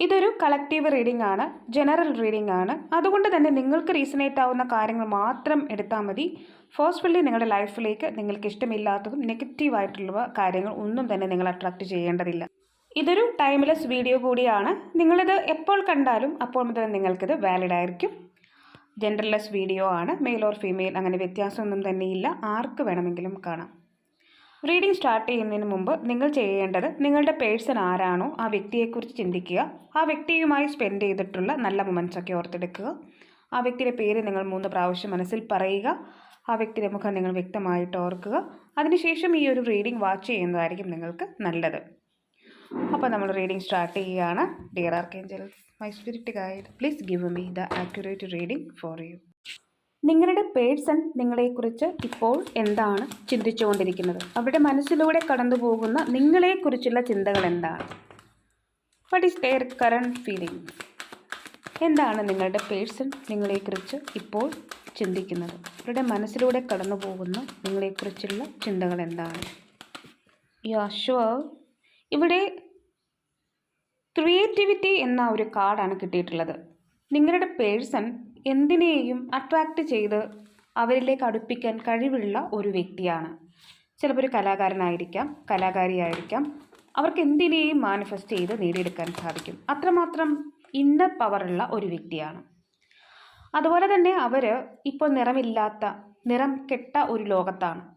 ഇതൊരു collective reading ആണ് general reading ആണ്. അതുകൊണ്ട് തന്നെ നിങ്ങൾക്ക് റീസണേറ്റ് ആവുന്ന കാര്യങ്ങൾ മാത്രം എടുത്താൽ മതി. ഫോഴ്സ്ഫുള്ളി നിങ്ങളുടെ ലൈഫിലേക്ക് നിങ്ങൾക്ക് ഇഷ്ടമില്ലാത്തതും നെഗറ്റീവായിട്ടുള്ള കാര്യങ്ങൾ ഒന്നും തന്നെ നിങ്ങൾ അട്രാക്റ്റ് ചെയ്യേണ്ടതില്ല. ഇതൊരു ടൈംലെസ് വീഡിയോ കൂടിയാണ്. നിങ്ങളിത് എപ്പോൾ കണ്ടാലും അപ്പോൾ മുതൽ നിങ്ങൾക്കിത് വാലിഡ് ആയിരിക്കും. ജെൻഡർലെസ് വീഡിയോ ആണ്. മെയിൽ ഓർ ഫീമെയിൽ അങ്ങനെ വ്യത്യാസമൊന്നും തന്നെയില്ല. ആർക്ക് വേണമെങ്കിലും കാണാം. റീഡിംഗ് സ്റ്റാർട്ട് ചെയ്യുന്നതിന് മുമ്പ് നിങ്ങൾ ചെയ്യേണ്ടത് നിങ്ങളുടെ പേഴ്സൺ ആരാണോ ആ വ്യക്തിയെക്കുറിച്ച് ചിന്തിക്കുക. ആ വ്യക്തിയുമായി സ്പെൻഡ് ചെയ്തിട്ടുള്ള നല്ല മൊമെന്റ്സൊക്കെ ഓർത്തെടുക്കുക. ആ വ്യക്തിയുടെ പേര് നിങ്ങൾ മൂന്ന് പ്രാവശ്യം മനസ്സിൽ പറയുക. ആ വ്യക്തിയുടെ മുഖം നിങ്ങൾ വ്യക്തമായിട്ട് ഓർക്കുക. അതിനുശേഷം ഈ ഒരു റീഡിംഗ് വാച്ച് ചെയ്യുന്നതായിരിക്കും നിങ്ങൾക്ക് നല്ലത്. അപ്പോൾ നമ്മൾ റീഡിംഗ് സ്റ്റാർട്ട് ചെയ്യുകയാണ്. Dear archangels my spirit guide please give me the accurate reading for you നിങ്ങളുടെ പേഴ്സൺ നിങ്ങളെക്കുറിച്ച് ഇപ്പോൾ എന്താണ് ചിന്തിച്ചുകൊണ്ടിരിക്കുന്നത്? അവരുടെ മനസ്സിലൂടെ കടന്നു പോകുന്ന നിങ്ങളെക്കുറിച്ചുള്ള ചിന്തകൾ എന്താണ്? What is there current feeling എന്താണ് നിങ്ങളുടെ പേഴ്സൺ നിങ്ങളെക്കുറിച്ച് ഇപ്പോൾ ചിന്തിക്കുന്നത്? അവരുടെ മനസ്സിലൂടെ കടന്നു പോകുന്ന നിങ്ങളെക്കുറിച്ചുള്ള ചിന്തകൾ എന്താണ്? യാ ഷുവർ ഇവിടെ ക്രിയേറ്റിവിറ്റി എന്ന ഒരു കാർഡാണ് കിട്ടിയിട്ടുള്ളത്. നിങ്ങളുടെ പേഴ്സൺ എന്തിനേയും അട്രാക്റ്റ് ചെയ്ത് അവരിലേക്ക് അടുപ്പിക്കാൻ കഴിവുള്ള ഒരു വ്യക്തിയാണ്. ചിലപ്പോൾ ഒരു കലാകാരനായിരിക്കാം കലാകാരിയായിരിക്കാം. അവർക്ക് എന്തിനേയും മാനിഫെസ്റ്റ് ചെയ്ത് നേടിയെടുക്കാൻ സാധിക്കും. അത്രമാത്രം ഇന്നർ പവറുള്ള ഒരു വ്യക്തിയാണ്. അതുപോലെ തന്നെ അവർ ഇപ്പോൾ നിറമില്ലാത്ത നിറം കെട്ട ഒരു ലോകത്താണ്.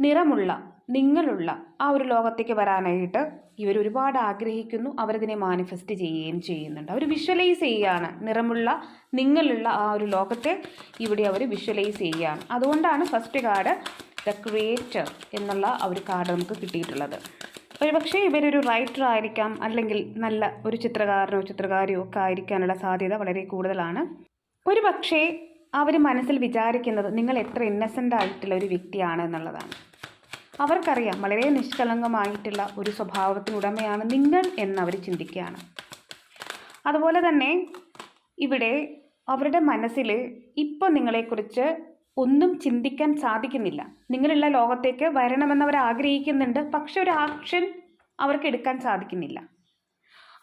നിറമുള്ള നിങ്ങളുള്ള ആ ഒരു ലോകത്തേക്ക് വരാനായിട്ട് ഇവർ ഒരുപാട് ആഗ്രഹിക്കുന്നു അവരതിനെ മാനിഫെസ്റ്റ് ചെയ്യുകയും ചെയ്യുന്നുണ്ട്. അവർ വിഷ്വലൈസ് ചെയ്യുകയാണ്. നിറമുള്ള നിങ്ങളുള്ള ആ ഒരു ലോകത്തെ ഇവിടെ അവർ വിഷ്വലൈസ് ചെയ്യുകയാണ്. അതുകൊണ്ടാണ് ഫസ്റ്റ് കാർഡ് ദ ക്രിയേറ്റർ എന്നുള്ള ആ ഒരു കാർഡ് നമുക്ക് കിട്ടിയിട്ടുള്ളത്. ഒരുപക്ഷെ ഇവരൊരു റൈറ്റർ ആയിരിക്കാം അല്ലെങ്കിൽ നല്ല ഒരു ചിത്രകാരനോ ചിത്രകാരിയോ ഒക്കെ ആയിരിക്കാനുള്ള സാധ്യത വളരെ കൂടുതലാണ്. ഒരു പക്ഷേ അവർ മനസ്സിൽ വിചാരിക്കുന്നത് നിങ്ങൾ എത്ര ഇന്നസെന്റ് ആയിട്ടുള്ള ഒരു വ്യക്തിയാണ് എന്നുള്ളതാണ്. അവർക്കറിയാം വളരെ നിഷ്കളങ്കമായിട്ടുള്ള ഒരു സ്വഭാവത്തിനുടമയാണ് നിങ്ങൾ എന്നവർ ചിന്തിക്കുകയാണ്. അതുപോലെ തന്നെ ഇവിടെ അവരുടെ മനസ്സിൽ ഇപ്പോൾ നിങ്ങളെക്കുറിച്ച് ഒന്നും ചിന്തിക്കാൻ സാധിക്കുന്നില്ല. നിങ്ങളുള്ള ലോകത്തേക്ക് വരണമെന്ന് അവർ ആഗ്രഹിക്കുന്നുണ്ട്. പക്ഷെ ഒരു ആക്ഷൻ അവർക്ക് എടുക്കാൻ സാധിക്കുന്നില്ല.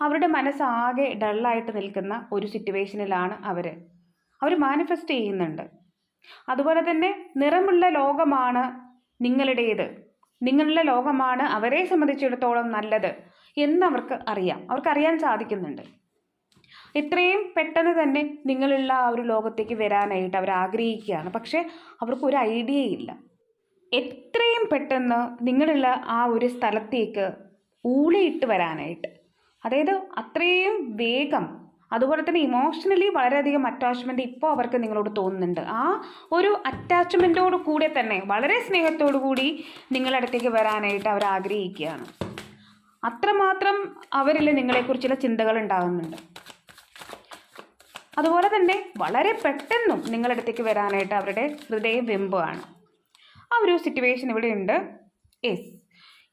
അവരുടെ മനസ്സാകെ ഡള്ളായിട്ട് നിൽക്കുന്ന ഒരു സിറ്റുവേഷനിലാണ് അവർ അവർ മാനിഫെസ്റ്റ് ചെയ്യുന്നുണ്ട്. അതുപോലെ തന്നെ നിറമുള്ള ലോകമാണ് നിങ്ങളുടേത്. നിങ്ങളുടെ ലോകമാണ് അവരെ സംബന്ധിച്ചിടത്തോളം നല്ലത് എന്നവർക്ക് അറിയാം. അവർക്കറിയാൻ സാധിക്കുന്നുണ്ട്. എത്രയും പെട്ടെന്ന് തന്നെ നിങ്ങളുള്ള ആ ഒരു ലോകത്തേക്ക് വരാനായിട്ട് അവർ ആഗ്രഹിക്കുകയാണ്. പക്ഷേ അവർക്ക് ഒരു ഇല്ല. എത്രയും പെട്ടെന്ന് നിങ്ങളുള്ള ആ ഒരു സ്ഥലത്തേക്ക് ഊളിയിട്ട് വരാനായിട്ട്. അതായത് അത്രയും വേഗം അതുപോലെ തന്നെ ഇമോഷണലി വളരെയധികം അറ്റാച്ച്മെന്റ് ഇപ്പോൾ അവർക്ക് നിങ്ങളോട് തോന്നുന്നുണ്ട്. ആ ഒരു അറ്റാച്ച്മെന്റോട് കൂടെ തന്നെ വളരെ സ്നേഹത്തോടു കൂടി നിങ്ങളുടെ അടുത്തേക്ക് വരാനായിട്ട് അവർ ആഗ്രഹിക്കുകയാണ്. അത്രമാത്രം അവരിൽ നിങ്ങളെക്കുറിച്ചുള്ള ചിന്തകൾ ഉണ്ടാകുന്നുണ്ട്. അതുപോലെ തന്നെ വളരെ പെട്ടെന്നും നിങ്ങളുടെ അടുത്തേക്ക് വരാനായിട്ട് അവരുടെ ഹൃദയം വെമ്പാണ് ആ ഒരു സിറ്റുവേഷൻ ഇവിടെ ഉണ്ട്. യെസ്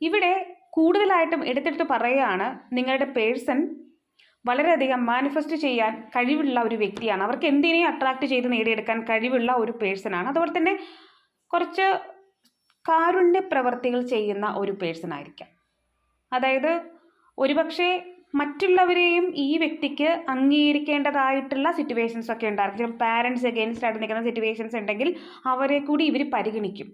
ഇവിടെ കൂടുതലായിട്ടും എടുത്തെടുത്ത് പറയുകയാണ് നിങ്ങളുടെ പേഴ്സൺ വളരെയധികം മാനിഫെസ്റ്റ് ചെയ്യാൻ കഴിവുള്ള ഒരു വ്യക്തിയാണ്. അവർക്ക് എന്തിനേയും അട്രാക്റ്റ് ചെയ്ത് നേടിയെടുക്കാൻ കഴിവുള്ള ഒരു പേഴ്സണാണ് അതുപോലെ തന്നെ കുറച്ച് കാരുണ്യ പ്രവർത്തികൾ ചെയ്യുന്ന ഒരു പേഴ്സൺ ആയിരിക്കാം. അതായത് ഒരുപക്ഷെ മറ്റുള്ളവരെയും ഈ വ്യക്തിക്ക് അംഗീകരിക്കേണ്ടതായിട്ടുള്ള സിറ്റുവേഷൻസ് ഒക്കെ ഉണ്ടായിരിക്കും. പാരൻസ് അഗെയിൻസ്റ്റ് ആയിട്ട് നിൽക്കുന്ന സിറ്റുവേഷൻസ് ഉണ്ടെങ്കിൽ അവരെ കൂടി ഇവർ പരിഗണിക്കും.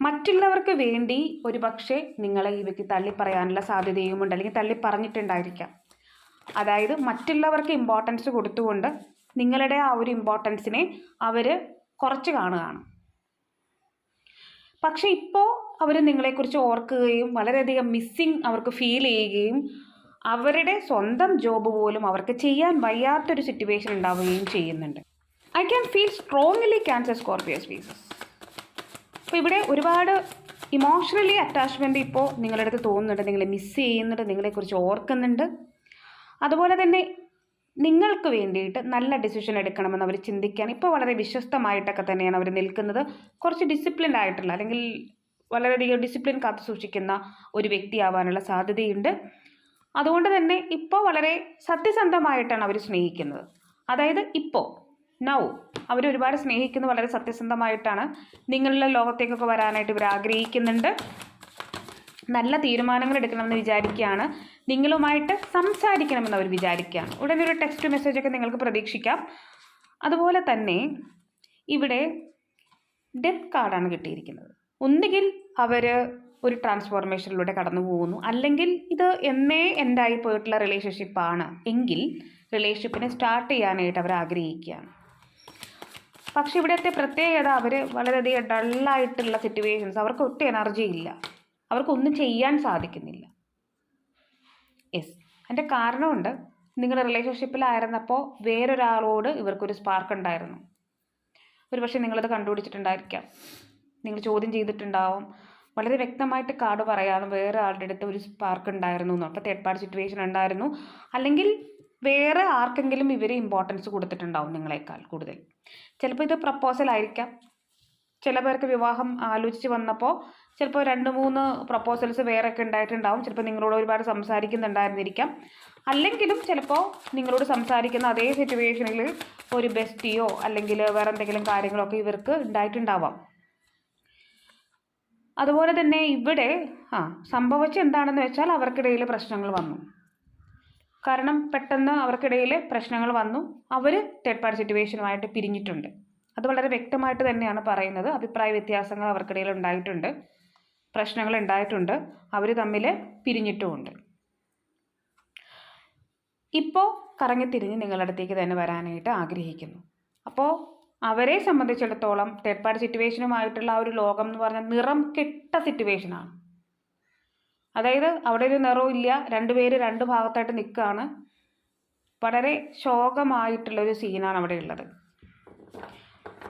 മറ്റുള്ളവർക്ക് വേണ്ടി ഒരുപക്ഷെ നിങ്ങളെ ഈ വ്യക്തി തള്ളിപ്പറയാനുള്ള സാധ്യതയുമുണ്ട്. അല്ലെങ്കിൽ തള്ളി പറഞ്ഞിട്ടുണ്ടായിരിക്കാം അതായത് മറ്റുള്ളവർക്ക് ഇമ്പോർട്ടൻസ് കൊടുത്തുകൊണ്ട് നിങ്ങളുടെ ആ ഒരു ഇമ്പോർട്ടൻസിനെ അവർ കുറച്ച് കാണുകയാണ്. പക്ഷെ ഇപ്പോൾ അവർ നിങ്ങളെക്കുറിച്ച് ഓർക്കുകയും വളരെയധികം മിസ്സിങ് അവർക്ക് ഫീൽ ചെയ്യുകയും അവരുടെ സ്വന്തം ജോബ് പോലും അവർക്ക് ചെയ്യാൻ വയ്യാത്തൊരു സിറ്റുവേഷൻ ഉണ്ടാവുകയും ചെയ്യുന്നുണ്ട്. I can feel strongly Cancer Scorpios Pisces അപ്പോൾ ഇവിടെ ഒരുപാട് ഇമോഷണലി അറ്റാച്ച്മെന്റ് ഇപ്പോൾ നിങ്ങളുടെ അടുത്ത് തോന്നുന്നുണ്ട് നിങ്ങളെ മിസ് ചെയ്യുന്നുണ്ട് നിങ്ങളെക്കുറിച്ച് ഓർക്കുന്നുണ്ട്. അതുപോലെ തന്നെ നിങ്ങൾക്ക് വേണ്ടിയിട്ട് നല്ല ഡിസിഷൻ എടുക്കണമെന്ന് അവർ ചിന്തിക്കാൻ ഇപ്പോൾ വളരെ വിശ്വസ്തമായിട്ടൊക്കെ തന്നെയാണ് അവർ നിൽക്കുന്നത്. കുറച്ച് ഡിസിപ്ലിൻഡ് ആയിട്ടുള്ള അല്ലെങ്കിൽ വളരെയധികം ഡിസിപ്ലിൻ കാത്തു സൂക്ഷിക്കുന്ന ഒരു വ്യക്തിയാവാനുള്ള സാധ്യതയുണ്ട്. അതുകൊണ്ട് തന്നെ ഇപ്പോൾ വളരെ സത്യസന്ധമായിട്ടാണ് അവർ സ്നേഹിക്കുന്നത്. അതായത് ഇപ്പോൾ നൗ അവർ ഒരുപാട് സ്നേഹിക്കുന്നത് വളരെ സത്യസന്ധമായിട്ടാണ്. നിങ്ങളുടെ ലോകത്തേക്കൊക്കെ വരാനായിട്ട് ഇവർ ആഗ്രഹിക്കുന്നുണ്ട്. നല്ല തീരുമാനങ്ങൾ എടുക്കണമെന്ന് വിചാരിക്കുകയാണ്. നിങ്ങളുമായിട്ട് സംസാരിക്കണമെന്ന് അവർ വിചാരിക്കുകയാണ് ഉടനെ ഒരു ടെക്സ്റ്റ് മെസ്സേജൊക്കെ നിങ്ങൾക്ക് പ്രതീക്ഷിക്കാം. അതുപോലെ തന്നെ ഇവിടെ ഡെത്ത് കാർഡാണ് കിട്ടിയിരിക്കുന്നത്. ഒന്നുകിൽ അവർ ഒരു ട്രാൻസ്ഫോർമേഷനിലൂടെ കടന്നു പോകുന്നു. അല്ലെങ്കിൽ ഇത് എന്നേ എൻഡായി പോയിട്ടുള്ള റിലേഷൻഷിപ്പാണ് എങ്കിൽ റിലേഷൻഷിപ്പിനെ സ്റ്റാർട്ട് ചെയ്യാനായിട്ട് അവർ ആഗ്രഹിക്കുകയാണ്. പക്ഷേ ഇവിടുത്തെ പ്രത്യേകത അവർ വളരെയധികം ഡള്ളായിട്ടുള്ള സിറ്റുവേഷൻസ് അവർക്ക് ഒട്ടും എനർജി ഇല്ല. അവർക്കൊന്നും ചെയ്യാൻ സാധിക്കുന്നില്ല. യെസ് അതിന്റെ കാരണമുണ്ട്. നിങ്ങളുടെ റിലേഷൻഷിപ്പിലായിരുന്നപ്പോൾ വേറൊരാളോട് ഇവർക്കൊരു സ്പാർക്ക് ഉണ്ടായിരുന്നു. ഒരു പക്ഷേ നിങ്ങളത് കണ്ടുപിടിച്ചിട്ടുണ്ടായിരിക്കാം. നിങ്ങൾ ചോദ്യം ചെയ്തിട്ടുണ്ടാവും. വളരെ വ്യക്തമായിട്ട് കാർഡ് പറയാതെ വേറെ ആളുടെ അടുത്ത് ഒരു സ്പാർക്ക് ഉണ്ടായിരുന്നു എന്ന്. അപ്പോൾ തേർഡ് പാർട്ടി സിറ്റുവേഷൻ ഉണ്ടായിരുന്നു. അല്ലെങ്കിൽ വേറെ ആർക്കെങ്കിലും ഇവരെ ഇമ്പോർട്ടൻസ് കൊടുത്തിട്ടുണ്ടാവും നിങ്ങളെക്കാൾ കൂടുതൽ. ചിലപ്പോൾ ഇത് പ്രപ്പോസൽ ആയിരിക്കാം. ചില പേർക്ക് വിവാഹം ആലോചിച്ച് വന്നപ്പോൾ ചിലപ്പോൾ രണ്ട് മൂന്ന് പ്രപ്പോസൽസ് വേറെ ഒക്കെ ഉണ്ടായിട്ടുണ്ടാവും. ചിലപ്പോൾ നിങ്ങളോട് ഒരുപാട് സംസാരിക്കുന്നുണ്ടായിരുന്നിരിക്കാം. അല്ലെങ്കിലും ചിലപ്പോൾ നിങ്ങളോട് സംസാരിക്കുന്ന അതേ സിറ്റുവേഷനിൽ ഒരു ബെസ്റ്റിയോ അല്ലെങ്കിൽ വേറെ എന്തെങ്കിലും കാര്യങ്ങളൊക്കെ ഇവർക്ക് ഉണ്ടായിട്ടുണ്ടാവാം. അതുപോലെ തന്നെ ഇവിടെ ആ സംഭവിച്ച എന്താണെന്ന് വെച്ചാൽ അവർക്കിടയിൽ പ്രശ്നങ്ങൾ വന്നു. കാരണം പെട്ടെന്ന് അവർക്കിടയിൽ പ്രശ്നങ്ങൾ വന്നു. അവർ തേർഡ് പാർട്ടി സിറ്റുവേഷനുമായിട്ട് പിരിഞ്ഞിട്ടുണ്ട്. അത് വളരെ വ്യക്തമായിട്ട് തന്നെയാണ് പറയുന്നത്. അഭിപ്രായ വ്യത്യാസങ്ങൾ അവർക്കിടയിൽ ഉണ്ടായിട്ടുണ്ട്. പ്രശ്നങ്ങൾ ഉണ്ടായിട്ടുണ്ട് അവർ തമ്മിൽ പിരിഞ്ഞിട്ടുമുണ്ട്. ഇപ്പോൾ കറങ്ങിത്തിരിഞ്ഞ് നിങ്ങളുടെ അടുത്തേക്ക് തന്നെ വരാനായിട്ട് ആഗ്രഹിക്കുന്നു. അപ്പോൾ അവരെ സംബന്ധിച്ചിടത്തോളം തേർഡ് പാർട്ടി സിറ്റുവേഷനുമായിട്ടുള്ള ആ ഒരു ലോകം എന്ന് പറഞ്ഞാൽ നിറം കെട്ട സിറ്റുവേഷനാണ്. അതായത് അവിടെ ഒരു നിറവും ഇല്ല. രണ്ടുപേര് രണ്ട് ഭാഗത്തായിട്ട് നിൽക്കുകയാണ്. വളരെ ശോകമായിട്ടുള്ളൊരു സീനാണ് അവിടെ ഉള്ളത്.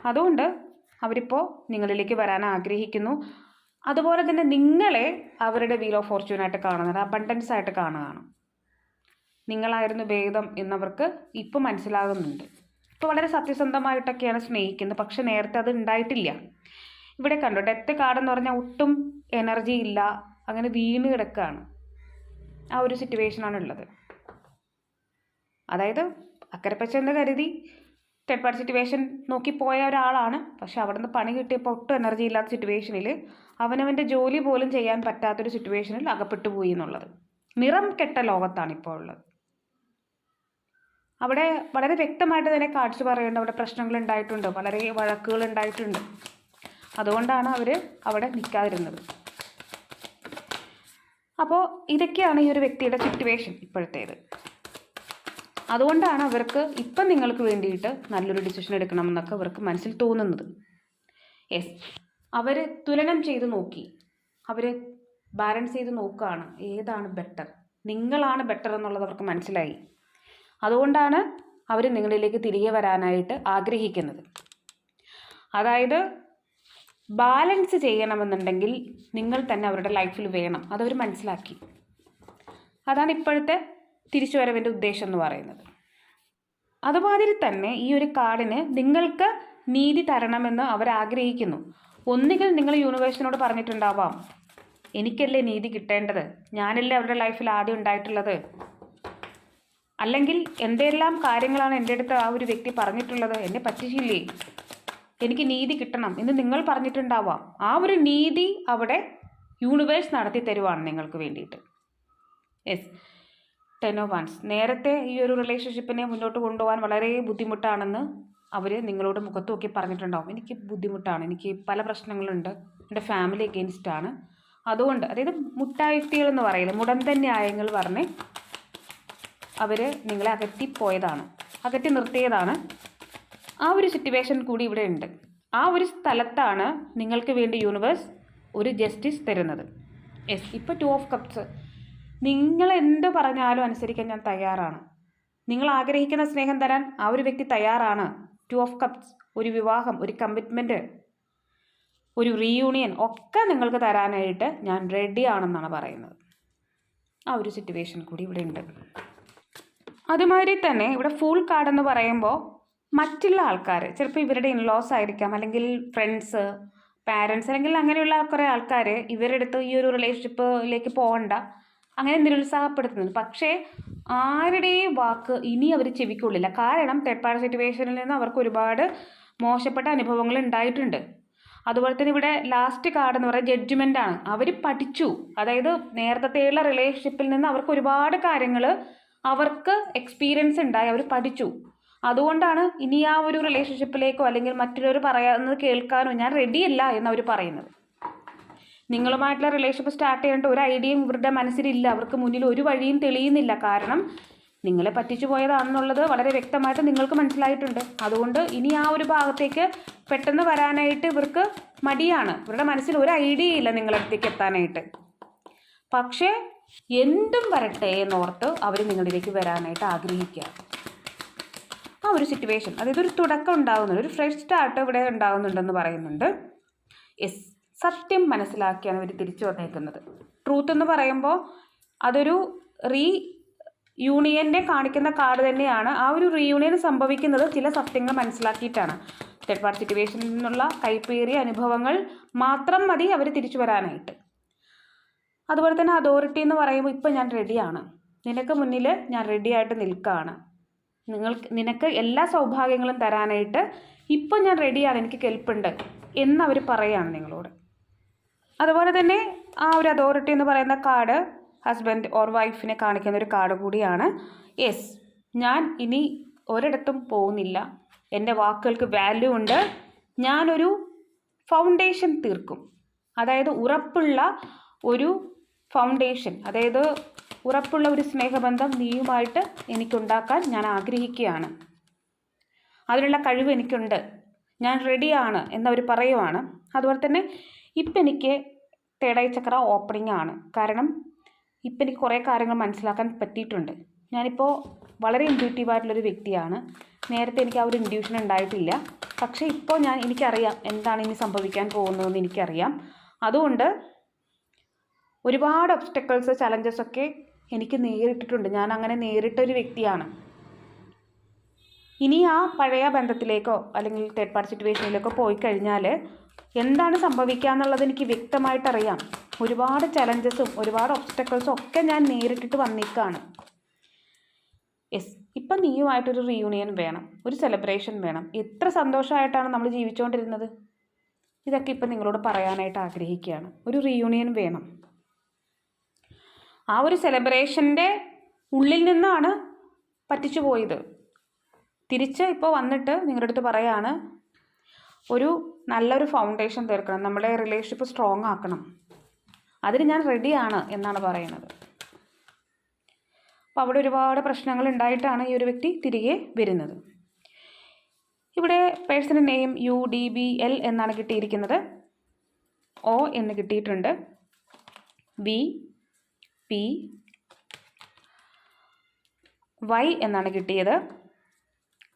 അതുകൊണ്ട് അവരിപ്പോൾ നിങ്ങളിലേക്ക് വരാൻ ആഗ്രഹിക്കുന്നു. അതുപോലെ തന്നെ നിങ്ങളെ അവരുടെ വീൽ ഓഫ് ഫോർച്യൂണായിട്ട് കാണുന്നത് അബണ്ടൻസ് ആയിട്ട് കാണുകയാണ്. നിങ്ങളായിരുന്നു ഭേദം എന്നവർക്ക് ഇപ്പോൾ മനസ്സിലാകുന്നുണ്ട്. ഇപ്പോൾ വളരെ സത്യസന്ധമായിട്ടൊക്കെയാണ് സ്നേഹിക്കുന്നത്. പക്ഷെ നേരത്തെ അത് ഉണ്ടായിട്ടില്ല. ഇവിടെ കണ്ടു ഡെത്ത് കാർഡ് എന്ന് പറഞ്ഞാൽ ഒട്ടും എനർജി ഇല്ല അങ്ങനെ വീണ് കിടക്കുകയാണ്. ആ ഒരു സിറ്റുവേഷനാണ് ഉള്ളത്. അതായത് അക്കരപ്പച്ചെന്ന് കരുതി ടെഡ് പാർട്ടി സിറ്റുവേഷൻ നോക്കി പോയ ഒരാളാണ്. പക്ഷെ അവിടുന്ന് പണി കിട്ടിയപ്പോൾ ഒട്ടും എനർജി ഇല്ലാത്ത സിറ്റുവേഷനിൽ അവനവന്റെ ജോലി പോലും ചെയ്യാൻ പറ്റാത്തൊരു സിറ്റുവേഷനിൽ അകപ്പെട്ടു പോയി എന്നുള്ളത്. നിറം കെട്ട ലോകത്താണ് ഇപ്പോൾ ഉള്ളത്. അവിടെ വളരെ വ്യക്തമായിട്ട് തന്നെ കാണിച്ചു പറയുന്നുണ്ട്. അവിടെ പ്രശ്നങ്ങൾ ഉണ്ടായിട്ടുണ്ട്. വളരെ വഴക്കുകൾ ഉണ്ടായിട്ടുണ്ട്. അതുകൊണ്ടാണ് അവർ അവിടെ നിൽക്കാതിരുന്നത്. അപ്പോൾ ഇതൊക്കെയാണ് ഈ ഒരു വ്യക്തിയുടെ സിറ്റുവേഷൻ ഇപ്പോഴത്തേത്. അതുകൊണ്ടാണ് അവർക്ക് ഇപ്പം നിങ്ങൾക്ക് വേണ്ടിയിട്ട് നല്ലൊരു ഡിസിഷൻ എടുക്കണമെന്നൊക്കെ അവർക്ക് മനസ്സിൽ തോന്നുന്നത്. യെസ് അവർ തുലനം ചെയ്ത് നോക്കി. അവർ ബാലൻസ് ചെയ്ത് നോക്കുകയാണ് ഏതാണ് ബെറ്റർ നിങ്ങളാണ് ബെറ്റർ എന്നുള്ളത് അവർക്ക് മനസ്സിലായി. അതുകൊണ്ടാണ് അവർ നിങ്ങളിലേക്ക് തിരികെ വരാനായിട്ട് ആഗ്രഹിക്കുന്നത്. അതായത് ബാലൻസ് ചെയ്യണമെന്നുണ്ടെങ്കിൽ നിങ്ങൾ തന്നെ അവരുടെ ലൈഫിൽ വേണം. അതവർ മനസ്സിലാക്കി. അതാണ് ഇപ്പോഴത്തെ തിരിച്ചുവരവിന്റെ ഉദ്ദേശം എന്ന് പറയുന്നത്. അതുമാതിരി തന്നെ ഈ ഒരു കാർഡിന് നിങ്ങൾക്ക് നീതി തരണമെന്ന് അവർ ആഗ്രഹിക്കുന്നു ഒന്നുകിൽ നിങ്ങൾ യൂണിവേഴ്സിനോട് പറഞ്ഞിട്ടുണ്ടാവാം. എനിക്കല്ലേ നീതി കിട്ടേണ്ടത്? ഞാനല്ലേ അവരുടെ ലൈഫിൽ ആദ്യം ഉണ്ടായിട്ടുള്ളത്? അല്ലെങ്കിൽ എന്തെല്ലാം കാര്യങ്ങളാണ് എന്റെ അടുത്ത് ആ ഒരു വ്യക്തി പറഞ്ഞിട്ടുള്ളത്? എന്നെ പറ്റിച്ചില്ലേ? എനിക്ക് നീതി കിട്ടണം എന്ന് നിങ്ങൾ പറഞ്ഞിട്ടുണ്ടാവാം. ആ ഒരു നീതി അവിടെ യൂണിവേഴ്സ് നടത്തി തരുവാണ് നിങ്ങൾക്ക് വേണ്ടിയിട്ട്. യെസ് ടെനോ വൺസ് നേരത്തെ ഈ ഒരു റിലേഷൻഷിപ്പിനെ മുന്നോട്ട് കൊണ്ടുപോകാൻ വളരെ ബുദ്ധിമുട്ടാണെന്ന് അവർ നിങ്ങളോട് മുഖത്ത് നോക്കി പറഞ്ഞിട്ടുണ്ടാവും. എനിക്ക് ബുദ്ധിമുട്ടാണ്. എനിക്ക് പല പ്രശ്നങ്ങളുണ്ട്. എന്റെ ഫാമിലി എഗെയിൻസ്റ്റ് ആണ്. അതുകൊണ്ട് അതായത് മുട്ടായിട്ടികൾ എന്ന് പറയില്ല മുടന്ത ന്യായങ്ങൾ പറഞ്ഞ് അവർ നിങ്ങളെ അകറ്റിപ്പോയതാണ് അകറ്റി നിർത്തിയതാണ്. ആ ഒരു സിറ്റുവേഷൻ കൂടി ഇവിടെ ഉണ്ട്. ആ ഒരു സ്ഥലത്താണ് നിങ്ങൾക്ക് വേണ്ടി യൂണിവേഴ്സ് ഒരു ജസ്റ്റിസ് തരുന്നത്. യെസ് ഇപ്പോൾ ടു ഓഫ് കപ്സ് നിങ്ങൾ എന്ത് പറഞ്ഞാലും അനുസരിക്കാൻ ഞാൻ തയ്യാറാണ്. നിങ്ങൾ ആഗ്രഹിക്കുന്ന സ്നേഹം തരാൻ ആ ഒരു വ്യക്തി തയ്യാറാണ്. ടു ഓഫ് കപ്സ് ഒരു വിവാഹം ഒരു കമ്മിറ്റ്മെന്റ് ഒരു റീയൂണിയൻ ഒക്കെ നിങ്ങൾക്ക് തരാനായിട്ട് ഞാൻ റെഡി ആണെന്നാണ് പറയുന്നത്. ആ ഒരു സിറ്റുവേഷൻ കൂടി ഇവിടെ ഉണ്ട്. അതുമാതിരി തന്നെ ഇവിടെ ഫുൾ കാർഡ് എന്ന് പറയുമ്പോൾ മറ്റുള്ള ആൾക്കാർ ചിലപ്പോൾ ഇവരുടെ ഇൻലോസ് ആയിരിക്കാം അല്ലെങ്കിൽ ഫ്രണ്ട്സ് പാരൻസ് അല്ലെങ്കിൽ അങ്ങനെയുള്ള കുറേ ആൾക്കാർ ഇവരുടെ അടുത്ത് ഈ ഒരു റിലേഷൻഷിപ്പിലേക്ക് പോകണ്ട അങ്ങനെ നിരുത്സാഹപ്പെടുത്തുന്നത് പക്ഷേ ആരുടെയും വാക്ക് ഇനി അവർ ചെവിക്കൊള്ളില്ല. കാരണം തേർഡ് പാർട്ടി സിറ്റുവേഷനിൽ നിന്ന് അവർക്ക് ഒരുപാട് മോശപ്പെട്ട അനുഭവങ്ങൾ ഉണ്ടായിട്ടുണ്ട്. അതുപോലെ തന്നെ ഇവിടെ ലാസ്റ്റ് കാർഡ് എന്ന് പറയുന്നത് ജഡ്ജ്മെന്റ് ആണ്. അവർ പഠിച്ചു. അതായത് നേരത്തെയുള്ള റിലേഷൻഷിപ്പിൽ നിന്ന് അവർക്ക് ഒരുപാട് കാര്യങ്ങൾ അവർക്ക് എക്സ്പീരിയൻസ് ഉണ്ടായി. അവർ പഠിച്ചു. അതുകൊണ്ടാണ് ഇനി ആ ഒരു റിലേഷൻഷിപ്പിലേക്കോ അല്ലെങ്കിൽ മറ്റുള്ളവർ പറയുന്നത് കേൾക്കാനോ ഞാൻ റെഡിയല്ല എന്നവർ പറയുന്നത്. നിങ്ങളുമായിട്ടുള്ള റിലേഷൻഷിപ്പ് സ്റ്റാർട്ട് ചെയ്യേണ്ട ഒരു ഐഡിയയും ഇവരുടെ മനസ്സിലില്ല. അവർക്ക് മുന്നിൽ ഒരു വഴിയും തെളിയുന്നില്ല. കാരണം നിങ്ങളെ പറ്റിച്ചു പോയതാണെന്നുള്ളത് വളരെ വ്യക്തമായിട്ട് നിങ്ങൾക്ക് മനസ്സിലായിട്ടുണ്ട്. അതുകൊണ്ട് ഇനി ആ ഒരു ഭാഗത്തേക്ക് പെട്ടെന്ന് വരാനായിട്ട് ഇവർക്ക് മടിയാണ്. ഇവരുടെ മനസ്സിൽ ഒരു ഐഡിയ ഇല്ല നിങ്ങളടുത്തേക്ക് എത്താനായിട്ട്. പക്ഷേ എന്തും വരട്ടെ എന്നോർത്ത് അവർ നിങ്ങളിലേക്ക് വരാനായിട്ട് ആഗ്രഹിക്കുക. ആ ഒരു സിറ്റുവേഷൻ അതായത് ഒരു തുടക്കം ഉണ്ടാകുന്നുണ്ട് ഒരു ഫ്രഷ് സ്റ്റാർട്ട് ഇവിടെ ഉണ്ടാകുന്നുണ്ടെന്ന് പറയുന്നുണ്ട്. യെസ് സത്യം മനസ്സിലാക്കിയാണ് ഇവർ തിരിച്ചു വന്നേക്കുന്നത്. ട്രൂത്ത് എന്ന് പറയുമ്പോൾ അതൊരു റീ യൂണിയനെ കാണിക്കുന്ന കാർഡ് തന്നെയാണ്. ആ ഒരു റീയൂണിയൻ സംഭവിക്കുന്നത് ചില സത്യങ്ങൾ മനസ്സിലാക്കിയിട്ടാണ്. തേർഡ് പാർട്ടി സിറ്റുവേഷനിൽ നിന്നുള്ള കൈപ്പേറിയ അനുഭവങ്ങൾ മാത്രം മതി അവർ തിരിച്ചു വരാനായിട്ട്. അതുപോലെ തന്നെ അതോറിറ്റി എന്ന് പറയുമ്പോൾ ഇപ്പം ഞാൻ റെഡിയാണ് നിനക്ക് മുന്നിൽ ഞാൻ റെഡിയായിട്ട് നിൽക്കുകയാണ് നിങ്ങൾ നിനക്ക് എല്ലാ സൗഭാഗ്യങ്ങളും തരാനായിട്ട് ഇപ്പം ഞാൻ റെഡിയാണ് എനിക്ക് കെൽപ്പുണ്ട്. എന്നവർ പറയുകയാണ് നിങ്ങളോട്. അതുപോലെ തന്നെ ആ ഒരു അതോറിറ്റി എന്ന് പറയുന്ന കാർഡ് ഹസ്ബൻഡ് ഓർ വൈഫിനെ കാണിക്കുന്ന ഒരു കാർഡ് കൂടിയാണ്. യെസ് ഞാൻ ഇനി ഒരിടത്തും പോകുന്നില്ല. എന്റെ വാക്കുകൾക്ക് വാല്യൂ ഉണ്ട്. ഞാനൊരു ഫൗണ്ടേഷൻ തീർക്കും. അതായത് ഉറപ്പുള്ള ഒരു ഫൗണ്ടേഷൻ അതായത് ഉറപ്പുള്ള ഒരു സ്നേഹബന്ധം നീയുമായിട്ട് എനിക്കുണ്ടാക്കാൻ ഞാൻ ആഗ്രഹിക്കുകയാണ്. അതിനുള്ള കഴിവ് എനിക്കുണ്ട്. ഞാൻ റെഡിയാണ് എന്നവർ പറയുവാണ്. അതുപോലെ തന്നെ ഇപ്പം എനിക്ക് തേടായി ചക്ര ഓപ്പണിംഗ് ആണ് കാരണം ഇപ്പം എനിക്ക് കുറേ കാര്യങ്ങൾ മനസ്സിലാക്കാൻ പറ്റിയിട്ടുണ്ട്. ഞാനിപ്പോൾ വളരെ ഇൻഡ്യൂട്ടീവായിട്ടുള്ളൊരു വ്യക്തിയാണ്. നേരത്തെ എനിക്ക് ആ ഒരു ഇൻഡ്യൂഷൻ ഉണ്ടായിട്ടില്ല. പക്ഷേ ഇപ്പോൾ ഞാൻ എനിക്കറിയാം എന്താണ് ഇനി സംഭവിക്കാൻ പോകുന്നതെന്ന് എനിക്കറിയാം. അതുകൊണ്ട് ഒരുപാട് ഒബ്സ്റ്റക്കിൾസ് ചലഞ്ചസ് ഒക്കെ എനിക്ക് നേരിട്ടിട്ടുണ്ട്. ഞാൻ അങ്ങനെ നേരിട്ടൊരു വ്യക്തിയാണ്. ഇനി ആ പഴയ ബന്ധത്തിലേക്കോ അല്ലെങ്കിൽ തേർഡ് പാർട്ടി സിറ്റുവേഷനിലേക്കോ പോയി കഴിഞ്ഞാൽ എന്താണ് സംഭവിക്കുക എന്നുള്ളത് എനിക്ക് വ്യക്തമായിട്ടറിയാം. ഒരുപാട് ചലഞ്ചസും ഒരുപാട് ഒബ്സ്റ്റക്കിൾസും ഒക്കെ ഞാൻ നേരിട്ടിട്ട് വന്നിക്കാണ് യെസ് ഇപ്പം നീയുമായിട്ടൊരു റീയൂണിയൻ വേണം ഒരു സെലിബ്രേഷൻ വേണം. എത്ര സന്തോഷമായിട്ടാണ് നമ്മൾ ജീവിച്ചുകൊണ്ടിരുന്നത്? ഇതൊക്കെ ഇപ്പം നിങ്ങളോട് പറയാനായിട്ട് ആഗ്രഹിക്കുകയാണ്. ഒരു റീയൂണിയൻ വേണം. ആ ഒരു സെലിബ്രേഷന്റെ ഉള്ളിൽ നിന്നാണ് പറ്റിച്ചു പോയത് തിരിച്ച് ഇപ്പോൾ വന്നിട്ട് നിങ്ങളുടെ അടുത്ത് പറയാണ് ഒരു നല്ലൊരു ഫൗണ്ടേഷൻ തീർക്കണം. നമ്മുടെ റിലേഷൻഷിപ്പ് സ്ട്രോങ് ആക്കണം. അതിന് ഞാൻ റെഡിയാണ് എന്നാണ് പറയുന്നത്. അപ്പോൾ അവിടെ ഒരുപാട് പ്രശ്നങ്ങൾ ഉണ്ടായിട്ടാണ് ഈ ഒരു വ്യക്തി തിരികെ വരുന്നത്. ഇവിടെ personal name U D B L എന്നാണ് കിട്ടിയിരിക്കുന്നത്. ഒ എന്ന് കിട്ടിയിട്ടുണ്ട്. ബി പി വൈ എന്നാണ് കിട്ടിയത്.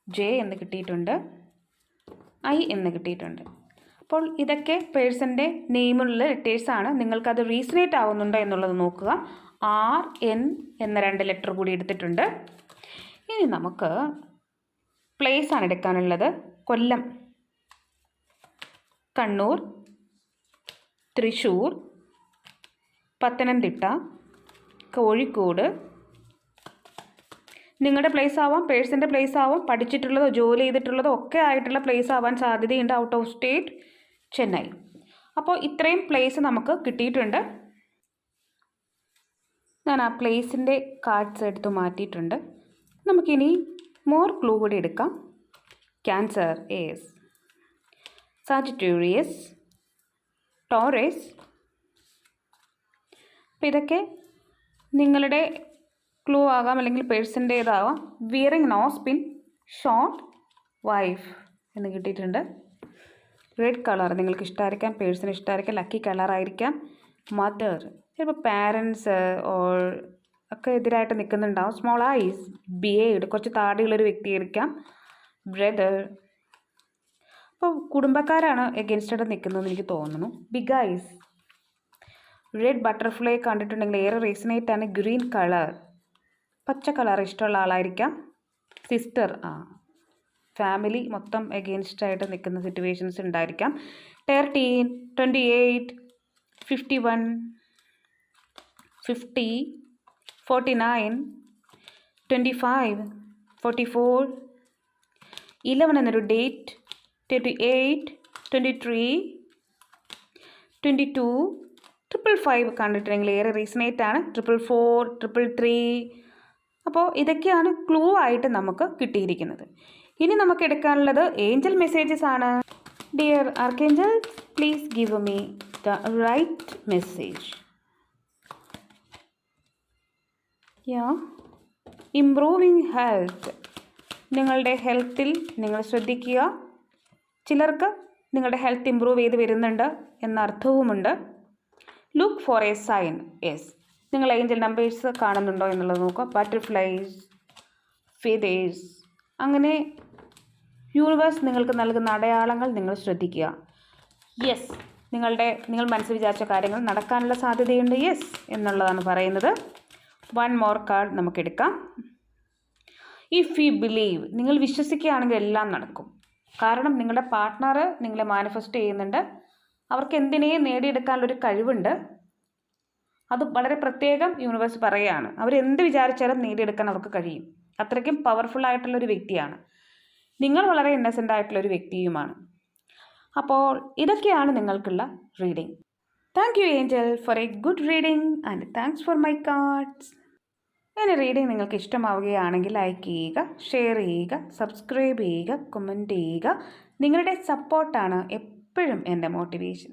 ജെ എന്ന് കിട്ടിയിട്ടുണ്ട്. ഐ എന്ന് കിട്ടിയിട്ടുണ്ട്. അപ്പോൾ ഇതൊക്കെ പേഴ്സന്റെ നെയിമുള്ള ലെറ്റേഴ്സാണ്. നിങ്ങൾക്കത് റീസണേറ്റ് ആവുന്നുണ്ടോ എന്നുള്ളത് നോക്കുക. ആർ എൻ എന്ന രണ്ട് ലെറ്റർ കൂടി എടുത്തിട്ടുണ്ട്. ഇനി നമുക്ക് പ്ലേസ് ആണ് എടുക്കാനുള്ളത്. കൊല്ലം കണ്ണൂർ തൃശ്ശൂർ പത്തനംതിട്ട കോഴിക്കോട് നിങ്ങളുടെ പ്ലേസ് ആവാം പേഴ്സന്റെ പ്ലേസ് ആവാം പഠിച്ചിട്ടുള്ളതോ ജോലി ചെയ്തിട്ടുള്ളതോ ഒക്കെ ആയിട്ടുള്ള പ്ലേസ് ആവാൻ സാധ്യതയുണ്ട് ഔട്ട് ഓഫ് സ്റ്റേറ്റ് ചെന്നൈ. അപ്പോൾ ഇത്രയും പ്ലേസ് നമുക്ക് കിട്ടിയിട്ടുണ്ട്. ഞാൻ ആ പ്ലേസിന്റെ കാർഡ്സ് എടുത്ത് മാറ്റിയിട്ടുണ്ട്. നമുക്കിനി മോർ ക്ലൂ കൂടി എടുക്കാം. ക്യാൻസർ ഏസ് സാജിറ്റേറിയസ് ടോറേസ് അപ്പോൾ ഇതൊക്കെ നിങ്ങളുടെ ക്ലൂ ആകാം അല്ലെങ്കിൽ പേഴ്സന്റേതാവാം wearing nose pin short wife എന്ന് കിട്ടിയിട്ടുണ്ട്. റെഡ് കളർ നിങ്ങൾക്ക് ഇഷ്ടമായിരിക്കാം പേഴ്സൺ ഇഷ്ടമായിരിക്കാം ലക്കി കളറായിരിക്കാം മദർ ചിലപ്പോൾ പാരൻസ് ഓൾ ഒക്കെ എതിരായിട്ട് നിൽക്കുന്നുണ്ടാവും. സ്മോൾ ഐസ് ബിയേഡ് കുറച്ച് താടിയുള്ളൊരു വ്യക്തിയായിരിക്കാം. ബ്രദർ അപ്പോൾ കുടുംബക്കാരാണ് എഗൻസ്റ്റായിട്ട് നിൽക്കുന്നതെന്ന് എനിക്ക് തോന്നുന്നു. ബിഗ് ഐസ് റെഡ് ബട്ടർഫ്ലൈ കണ്ടിട്ടുണ്ടെങ്കിൽ ഏറെ റീസണേറ്റ് ആണ് ഗ്രീൻ കളർ പച്ച കളർ ഇഷ്ടമുള്ള ആളായിരിക്കാം. സിസ്റ്റർ ആ. ഫാമിലി മൊത്തം എഗെയിൻസ്റ്റ് ആയിട്ട് നിൽക്കുന്ന സിറ്റുവേഷൻസ് ഉണ്ടായിരിക്കാം. Thirteen twenty eight fifty one fifty forty nine twenty five forty four eleven എന്നൊരു date twenty eight twenty three twenty two triple five കണ്ടിട്ടുണ്ടെങ്കിൽ ഏറെ റീസണേറ്റ് ആണ്. ട്രിപ്പിൾ ഫോർ ട്രിപ്പിൾ ത്രീ അപ്പോൾ ഇതൊക്കെയാണ് ക്ലൂ ആയിട്ട് നമുക്ക് കിട്ടിയിരിക്കുന്നത്. ഇനി നമുക്ക് എടുക്കാനുള്ളത് ഏഞ്ചൽ മെസ്സേജസ് ആണ്. Dear archangel please give me the right message yeah improving health നിങ്ങളുടെ ഹെൽത്തിൽ നിങ്ങൾ ശ്രദ്ധിക്കുക. ചിലർക്ക് നിങ്ങളുടെ ഹെൽത്ത് ഇമ്പ്രൂവ് ചെയ്ത് വരുന്നുണ്ട് എന്ന അർത്ഥവുമുണ്ട് look for a sign yes നിങ്ങൾ ഏഞ്ചൽ നമ്പേഴ്സ് കാണുന്നുണ്ടോ എന്നുള്ളത് നോക്കുക. ബട്ടർഫ്ലൈസ് ഫിതേഴ്സ് അങ്ങനെ യൂണിവേഴ്സ് നിങ്ങൾക്ക് നൽകുന്ന അടയാളങ്ങൾ നിങ്ങൾ ശ്രദ്ധിക്കുക. യെസ് നിങ്ങളുടെ നിങ്ങൾ മനസ്സിൽ വിചാരിച്ച കാര്യങ്ങൾ നടക്കാനുള്ള സാധ്യതയുണ്ട്. യെസ് എന്നുള്ളതാണ് പറയുന്നത്. വൺ മോർ കാർഡ് നമുക്കെടുക്കാം ഇഫ് യു ബിലീവ് നിങ്ങൾ വിശ്വസിക്കുകയാണെങ്കിൽ എല്ലാം നടക്കും. കാരണം നിങ്ങളുടെ പാർട്ട്ണർ നിങ്ങളെ മാനിഫെസ്റ്റ് ചെയ്യുന്നുണ്ട്. അവർക്ക് എന്തിനേയും നേടിയെടുക്കാനുള്ളൊരു കഴിവുണ്ട്. അത് വളരെ പ്രത്യേകം യൂണിവേഴ്സ് പറയുകയാണ്. എന്ത് വിചാരിച്ചാലും നേടിയെടുക്കാൻ അവർക്ക് കഴിയും. അത്രയ്ക്കും പവർഫുൾ ആയിട്ടുള്ള ഒരു വ്യക്തിയാണ്. നിങ്ങൾ വളരെ ഇന്നസെന്റ് ആയിട്ടുള്ള ഒരു വ്യക്തിയുമാണ്. അപ്പോൾ ഇതൊക്കെയാണ് നിങ്ങൾക്കുള്ള reading thank you angel for a good reading and thanks for my cards എന്റെ റീഡിംഗ് നിങ്ങൾക്ക് ഇഷ്ടമാവുകയാണെങ്കിൽ ലൈക്ക് ചെയ്യുക ഷെയർ ചെയ്യുക സബ്സ്ക്രൈബ് ചെയ്യുക കമന്റ് ചെയ്യുക. നിങ്ങളുടെ സപ്പോർട്ടാണ് എപ്പോഴും എന്റെ മോട്ടിവേഷൻ